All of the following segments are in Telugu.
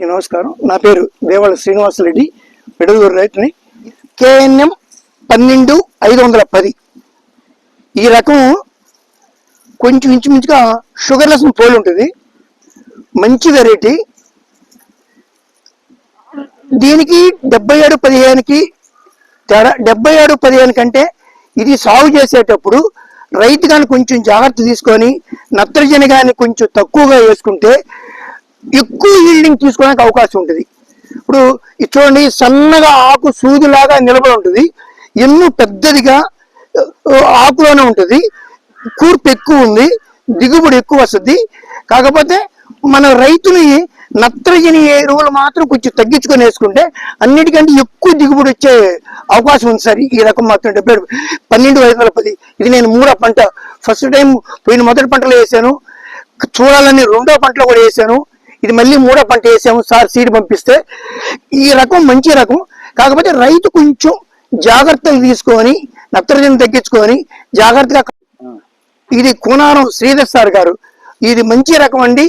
నమస్కారం. నా పేరు దేవాల శ్రీనివాసరెడ్డి పెడదూరు రైతుని. కేఎన్ఎం పన్నెండు ఐదు వందల పది. ఈ రకం కొంచెం ఇంచుమించుగా షుగర్లెస్ పోలి ఉంటుంది. మంచి వెరైటీ దీనికి డెబ్బై ఏడు పదిహేనుకి తేడా డెబ్బై ఏడు పదిహేను కంటే ఇది సాగు చేసేటప్పుడు రైతు కానీ కొంచెం జాగ్రత్త తీసుకొని నత్రజని కానీ కొంచెం తక్కువగా వేసుకుంటే ఎక్కువ ఈల్డింగ్ తీసుకోవడానికి అవకాశం ఉంటుంది. ఇప్పుడు చూడండి సన్నగా ఆకు సూదిలాగా నిలబడి ఉంటుంది. ఎన్ను పెద్దదిగా ఆకులోనే ఉంటుంది. కూర్పు ఎక్కువ ఉంది దిగుబడి ఎక్కువ వస్తుంది. కాకపోతే మన రైతుని నత్రజని ఎరువులు మాత్రం కొంచెం తగ్గించుకొని వేసుకుంటే అన్నిటికంటే ఎక్కువ దిగుబడి వచ్చే అవకాశం ఉంది సార్. ఈ రకం మాత్రం డెబ్బై పన్నెండు ఐదు వందల పది. ఇది నేను మూడో పంట ఫస్ట్ టైం పోయిన మొదటి పంటలో వేసాను. చూడాలని రెండో పంటలో కూడా వేసాను. ఇది మళ్ళీ మూడో పంట వేసాము సార్ సీడ్ పంపిస్తే. ఈ రకం మంచి రకం. కాకపోతే రైతు కొంచెం జాగ్రత్తలు తీసుకొని నత్రజని తగ్గించుకొని జాగ్రత్తగా ఇది కూనారం శ్రీధర్ సార్ గారు ఇది మంచి రకం అండి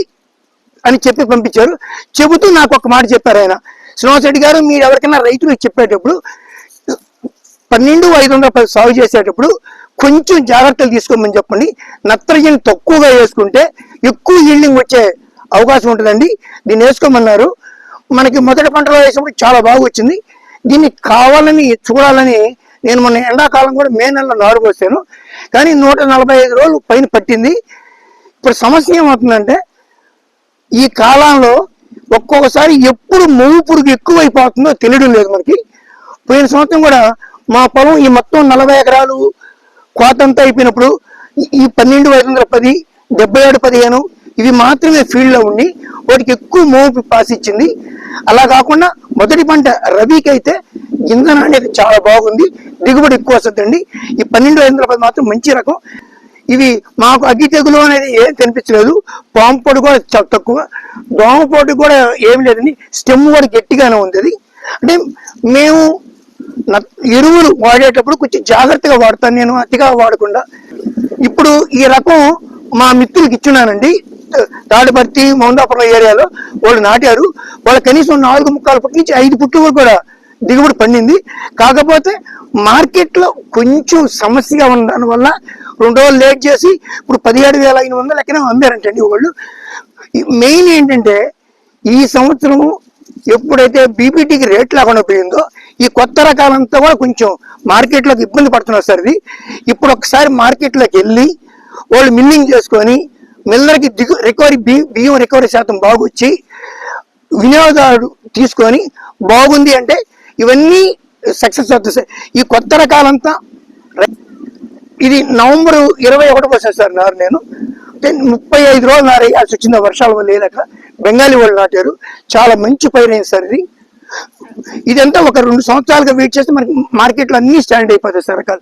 అని చెప్పి పంపించారు. చెబుతూ నాకు ఒక మాట చెప్పారు ఆయన. శ్రీనివాస్ రెడ్డి గారు మీరు ఎవరికైనా రైతులకు చెప్పేటప్పుడు పన్నెండు ఐదు వందల పది సాగు చేసేటప్పుడు కొంచెం జాగ్రత్తలు తీసుకోమని చెప్పండి. నత్రజని తక్కువగా వేసుకుంటే ఎక్కువ ఈల్డింగ్ వచ్చే అవకాశం ఉంటుందండి. దీన్ని వేసుకోమన్నారు మనకి మొదటి పంటలో వేసినప్పుడు చాలా బాగా వచ్చింది. దీన్ని కావాలని చూడాలని నేను మొన్న ఎండాకాలం కూడా మే నెలలో నారు పోసాను కానీ నూట నలభై ఐదు రోజులు పైన పట్టింది. ఇప్పుడు సమస్య ఏమవుతుందంటే ఈ కాలంలో ఒక్కొక్కసారి ఎప్పుడు మొవ్వు పురుగు ఎక్కువైపోతుందో తెలియడం లేదు మనకి. పోయిన సంవత్సరం కూడా మా పొలం ఈ మొత్తం నలభై ఎకరాలు కోతంతా అయిపోయినప్పుడు ఈ- ఈ పన్నెండు ఐదు వందల పది డెబ్బై ఏడు పదిహేను ఇవి మాత్రమే ఫీల్డ్లో ఉండి వాటికి ఎక్కువ మోపు పాస్ ఇచ్చింది అలా కాకుండా మొదటి పంట రబీకి అయితే ఇంధనం అనేది చాలా బాగుంది. దిగుబడి ఎక్కువ వస్తుందండి. ఈ పన్నెండు వందల పది మాత్రం మంచి రకం. ఇవి మాకు అగ్గి తెగులు అనేది ఏం కనిపించలేదు. పాము పొడి కూడా చాలా తక్కువ. దోమ పొడి కూడా ఏం లేదండి. స్టెమ్ కూడా గట్టిగానే ఉంది అది. అంటే మేము ఎరువులు వాడేటప్పుడు కొంచెం జాగ్రత్తగా వాడతాను నేను అతిగా వాడకుండా. ఇప్పుడు ఈ రకం మా మిత్రులకి ఇచ్చున్నానండి. తాడిపర్తి మౌందాపురం ఏరియాలో వాళ్ళు నాటారు. వాళ్ళు కనీసం నాలుగు ముక్కలు పుట్టి నుంచి ఐదు పుట్లు కూడా దిగుబడి పండింది. కాకపోతే మార్కెట్లో కొంచెం సమస్యగా ఉండడం వల్ల రెండు రోజులు లేట్ చేసి ఇప్పుడు పదిహేడు వేల ఐదు వందలు ఎక్కడ అమ్మారంటండి వాళ్ళు మెయిన్ ఏంటంటే ఈ సంవత్సరం ఎప్పుడైతే బీపీటీకి రేట్ లేకుండా పోయిందో ఈ కొత్త రకాలంతా కూడా కొంచెం మార్కెట్లోకి ఇబ్బంది పడుతున్నారు సార్ ఇది ఇప్పుడు ఒకసారి మార్కెట్లోకి వెళ్ళి వాళ్ళు మిల్లింగ్ చేసుకొని మిల్లర్కి దిగు రికవరీ బి బియ్యం రికవరీ శాతం బాగొచ్చి వినియోగదారుడు తీసుకొని బాగుంది అంటే ఇవన్నీ సక్సెస్ అవుతుంది సార్. ఈ కొత్త రకాలంతా ఇది నవంబర్ ఇరవై ఒకటి వచ్చాను సార్ నారు నేను. ముప్పై ఐదు రోజులు నారు వేయాల్సి వచ్చింది వర్షాల వల్ల లేదక బెంగాలీ వాళ్ళు నాటారు. చాలా మంచి పైరైంది సార్ ఇది. ఇదంతా ఒక రెండు సంవత్సరాలుగా వెయిట్ చేస్తే మనకి మార్కెట్లో అన్ని స్టాండ్ అయిపోతాయి సార్. రకాలు